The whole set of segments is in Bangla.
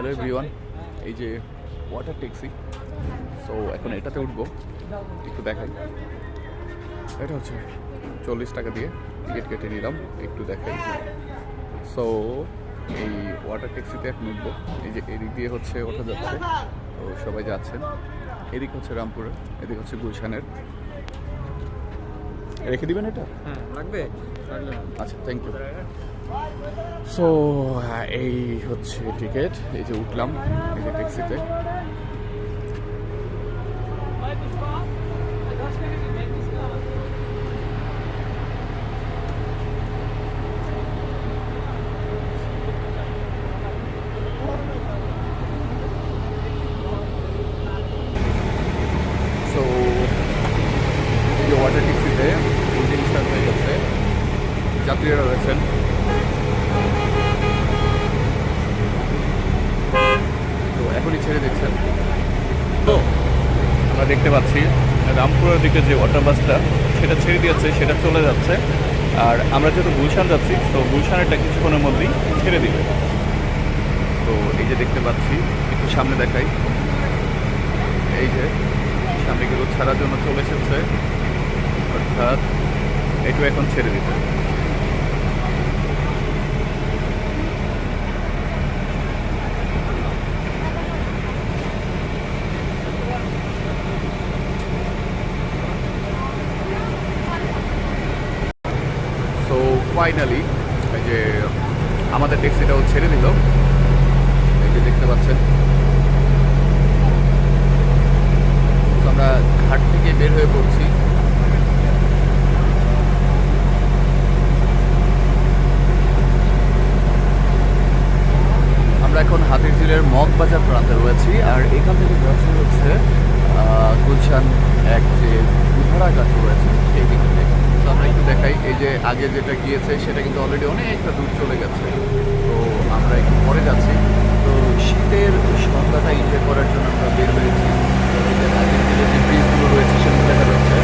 হ্যালো এভরিওয়ান এই যে ওয়াটার ট্যাক্সি সো এখন এটাতে উঠবো। একটু দেখাই। এটা হচ্ছে চল্লিশ টাকা দিয়ে টিকিট কেটে নিলাম। একটু দেখাই। সো এই ওয়াটার ট্যাক্সিতে এখন উঠবো। এই যে এদিক দিয়ে হচ্ছে ওঠা যাচ্ছে। তো সবাই যাচ্ছেন। এদিক হচ্ছে রামপুরের এদিক হচ্ছে গুলশানের। রেখে দিবেন এটা? হ্যাঁ লাগবে। লাগবে আচ্ছা থ্যাংক ইউ সো এই হচ্ছে টিকিট এই যে উঠলাম এই যে ট্যাক্সিতে সো এই যে ওয়াটার ট্যাক্সিতে ইঞ্জিন স্টার্ট হয়ে গেছে যাত্রীরা রয়েছেন তো এখনই ছেড়ে দিচ্ছেন তো আমরা দেখতে পাচ্ছি, রামপুরের দিকে যে ওয়াটার বাসটা সেটা ছেড়ে দিয়েছে, সেটা চলে যাচ্ছে। আর আমরা যেহেতু গুলশান যাচ্ছি তো গুলশানেরটা কিছুক্ষণের মধ্যেই ছেড়ে দিবে। তো এই যে দেখতে পাচ্ছি, একটু সামনে দেখাই। এই যে, সামনে গুলো ছাড়ার জন্য চলে এসেছে। অর্থাৎ এটু এখন ছেড়ে দিতে সো ফাইনালি এই যে আমাদের ট্যাক্সিটাও ছেড়ে দিল। এই যে দেখতে পাচ্ছেন। আমরা ঘাট থেকে বের হয়ে পড়ছি। আমরা এখন হাতির ঝিলের মগবাজার প্রান্তে রয়েছি, আর এখান থেকে যাচ্ছি হচ্ছে গুলশান এক যে দুধারাঘাট রয়েছে, সেই দিক। থেকে তো আমরা একটু দেখাই। এই যে আগে যেটা গিয়েছে, সেটা কিন্তু অলরেডি অনেকটা দূর চলে গেছে। তো আমরা একটু পরে যাচ্ছি। তো শীতের সন্ধ্যাটা এনজয় করার জন্য আমরা বের হয়েছি এই যে হাতির ঝিলের যে ব্রিজগুলো রয়েছে সেগুলো দেখা যাচ্ছে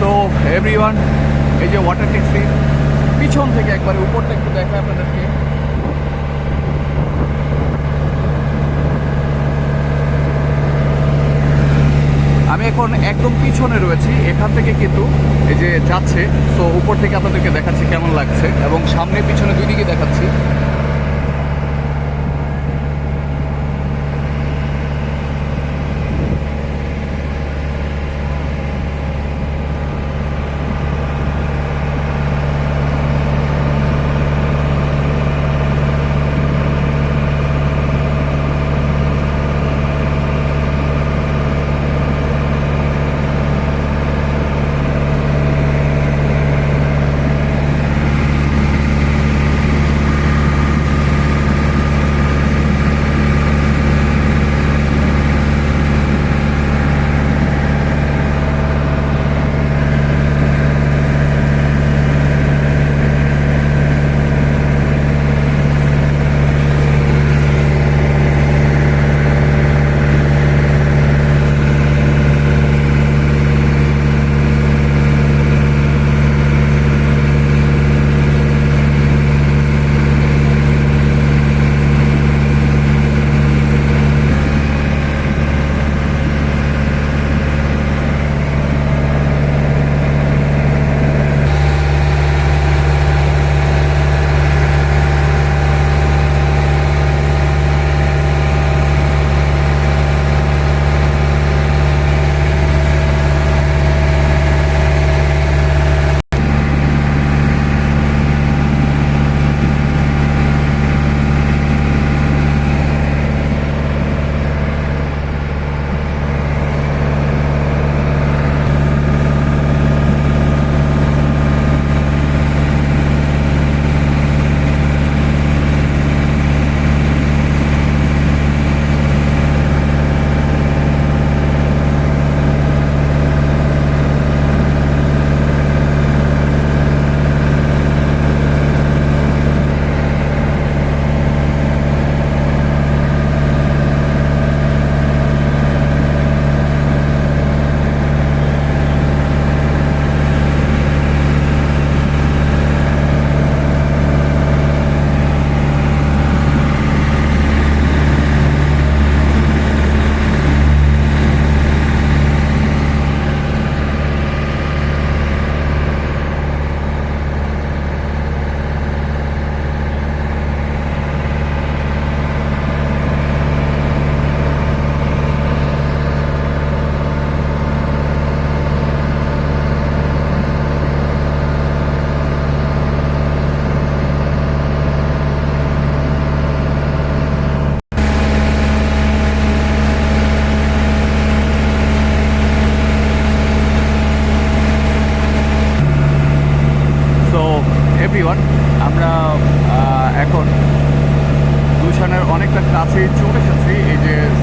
সো এভরিওয়ান এই যে ওয়াটার ট্যাক্সি পিছন থেকে একবারে উপরটা একটু দেখায় আপনাদেরকে। আমি এখন একদম পিছনে রয়েছি, এখান থেকে কিন্তু এই যে যাচ্ছে সো উপর থেকে আপনাদেরকে দেখাচ্ছি কেমন লাগছে, এবং সামনে, পিছনে দুই দিকে দেখাচ্ছি।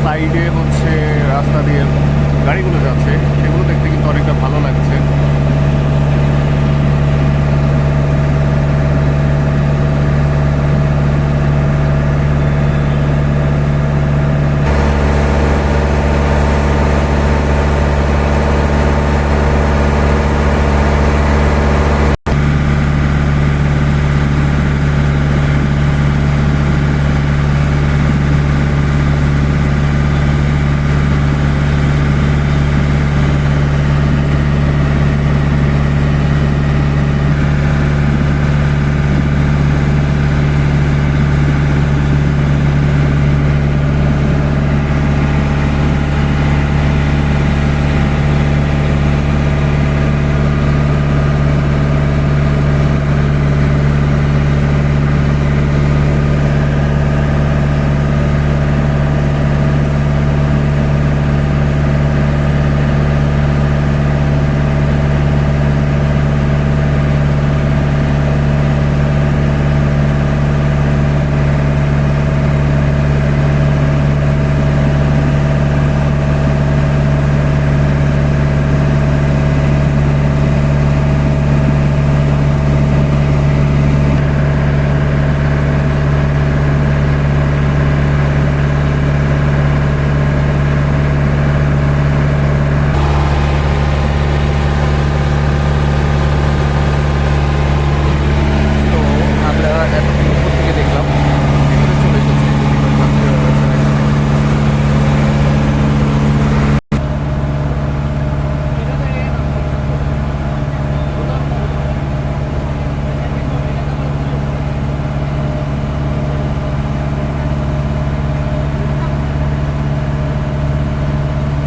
সাইডে হচ্ছে রাস্তা দিয়ে গাড়িগুলো যাচ্ছে সেগুলো দেখতে কিন্তু অনেকটা ভালো লাগছে।